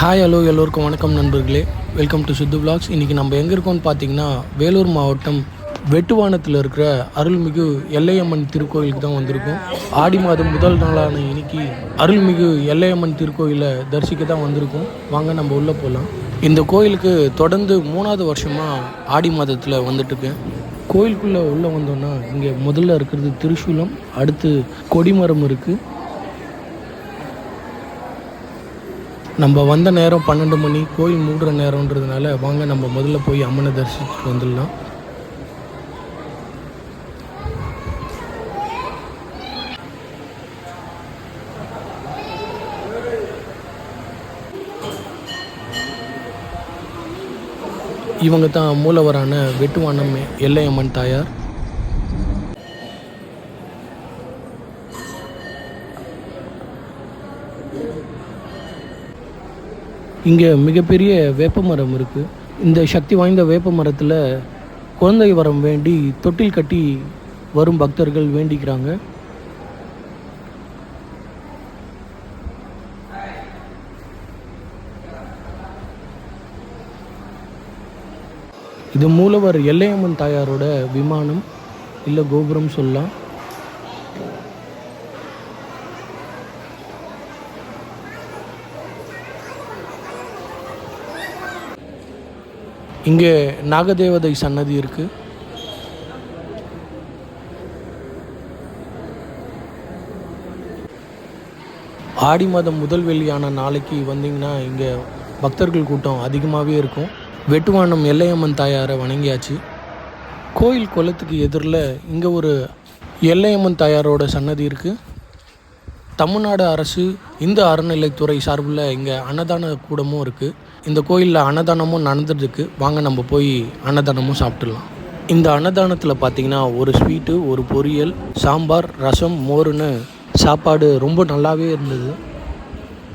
Hi hello எல்லோருக்கும் வணக்கம் நண்பர்களே. Welcome to Siddhu vlogs. இன்றைக்கி நம்ம எங்கே இருக்கோம்னு பார்த்தீங்கன்னா வேலூர் மாவட்டம் வெட்டுவானத்தில் இருக்கிற அருள்மிகு எல்லையம்மன் திருக்கோயிலுக்கு தான் வந்திருக்கோம். ஆடி மாதம் முதல் நாளான இன்னைக்கு அருள்மிகு எல்லையம்மன் திருக்கோயிலை தரிசிக்க தான் வந்திருக்கோம். வாங்க நம்ம உள்ளே போகலாம் இந்த கோயிலுக்கு தொடர்ந்து மூணாவது வருஷமாக ஆடி மாதத்தில் வந்துட்டுருக்கேன் கோயிலுக்குள்ளே உள்ளே வந்தோன்னா இங்கே முதல்ல இருக்கிறது திரிசூலம் அடுத்து கொடிமரம் இருக்குது நம்ம வந்த நேரம் பன்னெண்டு மணி கோயில் மூடுற நேரம்ன்றதுனால வாங்க நம்ம முதல்ல போய் அம்மனை தரிசிச்சுட்டு வந்துடலாம். இவங்க தான் மூலவரான வெட்டுவானம் எல்லையம்மன் தாயார். இங்கே மிகப்பெரிய வேப்ப மரம் இருக்குது இந்த சக்தி வாய்ந்த வேப்ப மரத்தில் குழந்தை வரம் வேண்டி தொட்டில் கட்டி வரும் பக்தர்கள் வேண்டிக்கிறாங்க. இது மூலவர் எல்லையம்மன் தாயாரோட விமானம் இல்லை கோபுரம் சொல்லலாம். இங்கே நாகதேவதை சன்னதி இருக்கு. ஆடி மாதம் முதல் வெள்ளியான நாளைக்கு வந்தீங்கன்னா இங்கே பக்தர்கள் கூட்டம் அதிகமாகவே இருக்கும். வெட்டுவானம் எல்லையம்மன் தாயாரை வணங்கியாச்சு. கோயில் குளத்துக்கு எதிரில் இங்கே ஒரு எல்லையம்மன் தாயாரோட சன்னதி இருக்குது தமிழ்நாடு அரசு இந்து அறநிலைத்துறை சார்பில் இங்கே அன்னதான கூடமும் இருக்குது இந்த கோயிலில் அன்னதானமும் நடந்துட்டுருக்கு. வாங்க நம்ம போய் அன்னதானமும் சாப்பிட்டுடலாம். இந்த அன்னதானத்தில் பார்த்தீங்கன்னா ஒரு ஸ்வீட்டு ஒரு பொரியல் சாம்பார் ரசம் மோருன்னு சாப்பாடு ரொம்ப நல்லாவே இருந்தது.